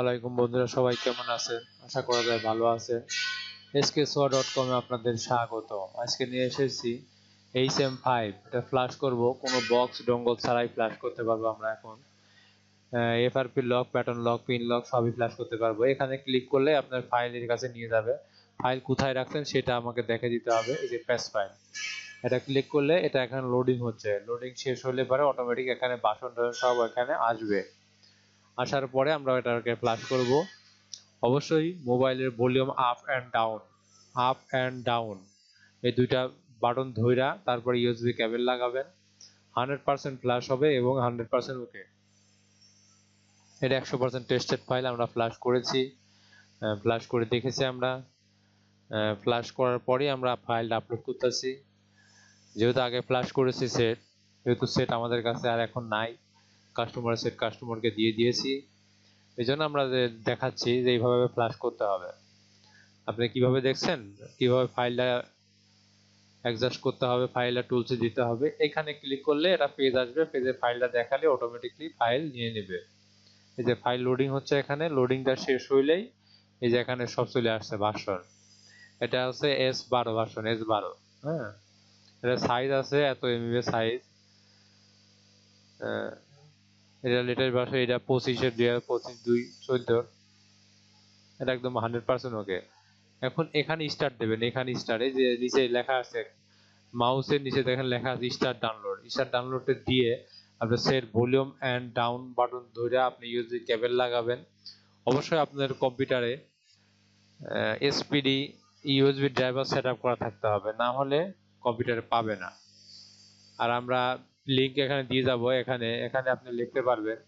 আলাইকুম বন্ধুরা, সবাই কেমন আছেন? আশা করা যায় ভালো আছে। এসকে সোয়া ডট কমে আপনাদের স্বাগত আজকে নিয়ে এসেছি এইচ এম ফাইভ এটা ফ্লাশ করব। কোনো বক্স ডঙ্গল ছাড়াই ফ্লাশ করতে পারব আমরা এখন। FRP lock pattern lock pin lock সবই ফ্লাশ করতে পারব। এখানে ক্লিক করলে আপনার ফাইলের কাছে নিয়ে যাবে। ফাইল কোথায় রাখছেন সেটা আমাকে দেখে দিতে হবে। এই যে প্যাস ফাইল এটা ক্লিক করলে এটা এখানে লোডিং হচ্ছে। লোডিং শেষ হলে পরে অটোমেটিক এখানে বাসন সব এখানে আসবে। আসার পরে আমরা এটাকে ফ্লাশ করব। অবশ্যই মোবাইলের volume up and down up and down এই দুইটা বাটন ধইরা তারপরে ইউএসবি কেবল লাগাবেন। হান্ড্রেড পার্সেন্ট ফ্লাশ হবে এবং হান্ড্রেড পার্সেন্ট ওকে এটা একশো পার্সেন্ট টেস্টেড ফাইল আমরা ফ্লাশ করেছি। ফ্লাশ করে দেখেছি আমরা। ফ্লাশ করার পরে আমরা ফাইলটা আপলোড করতেছি। যেহেতু আগে ফ্লাশ করেছি সেট যেহেতু সেট আমাদের কাছে আর এখন নাই কাস্টমার সেট কাস্টমারকে দিয়ে দিয়েছি। এই জন্য আমরা দেখাচ্ছি যে এইভাবে ফ্লাশ করতে হবে। আপনি কীভাবে দেখছেন? কীভাবে ফাইলটা অ্যাডজাস্ট করতে হবে? ফাইলটা টুলসে দিতে হবে? এখানে ক্লিক করলে এটা পেজ আসবে। পেজে ফাইলটা দেখালে অটোমেটিকলি ফাইল নিয়ে নেবে। এই যে ফাইল লোডিং হচ্ছে এখানে। লোডিংটা শেষ হইলেই এই যে এখানে সব চলে আসছে ভার্সন এটা হচ্ছে এস বারো ভার্সন এস বারো। হ্যাঁ? এটা সাইজ আছে, এত এমবি সাইজ এটা লেটেস্ট ভার্সন এটা পঁচিশের দুই হাজার পঁচিশ দুই চোদ্দ। এটা একদম হান্ড্রেড পার্সেন্ট ওকে এখন এখানে স্টার্ট দেবেন, এখানে স্টার্টে যে নিচে লেখা আছে, মাউসের নিচে দেখেন লেখা আছে স্টার্ট ডাউনলোড স্টার্ট ডাউনলোডে দিয়ে আপনি set volume and down button ধরে আপনি ইউএসবি কেবল লাগাবেন। অবশ্যই আপনার কম্পিউটারে এসপিডি ইউএসবি ড্রাইভার সেট করা থাকতে হবে, না হলে কম্পিউটারে পাবে না। আর আমরা লিংক এখানে দিয়ে যাব, এখানে এখানে আপনি লিখতে পারবেন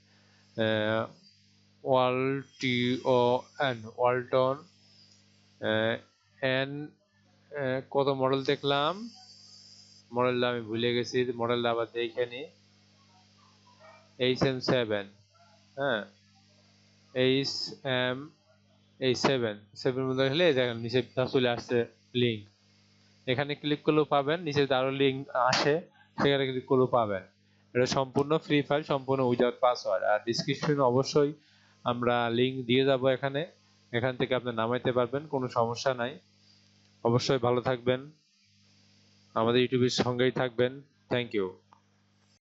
wal T O N Walton N কত মডেল দেখলাম? মডেলটা আমি ভুলে গেছি মডেলটা আবার দেখে নি। এইচ এম সেভেন হ্যাঁ এইচ এম এই সেভেন সেভেন মধ্যে দেখেন নিচে চলে আসছে লিঙ্ক এখানে ক্লিক করলেও পাবেন নিচে আরও লিঙ্ক আসে। সেখানে কিন্তু ক্লু পাবেন এটা সম্পূর্ণ ফ্রি ফায়ার সম্পূর্ণ উইদাউট পাসওয়ার্ড আর ডিসক্রিপশনে অবশ্যই আমরা লিঙ্ক দিয়ে যাব এখানে। এখান থেকে আপনি নামাইতে পারবেন, কোনো সমস্যা নাই। অবশ্যই ভালো থাকবেন। আমাদের ইউটিউবের সঙ্গেই থাকবেন। Thank you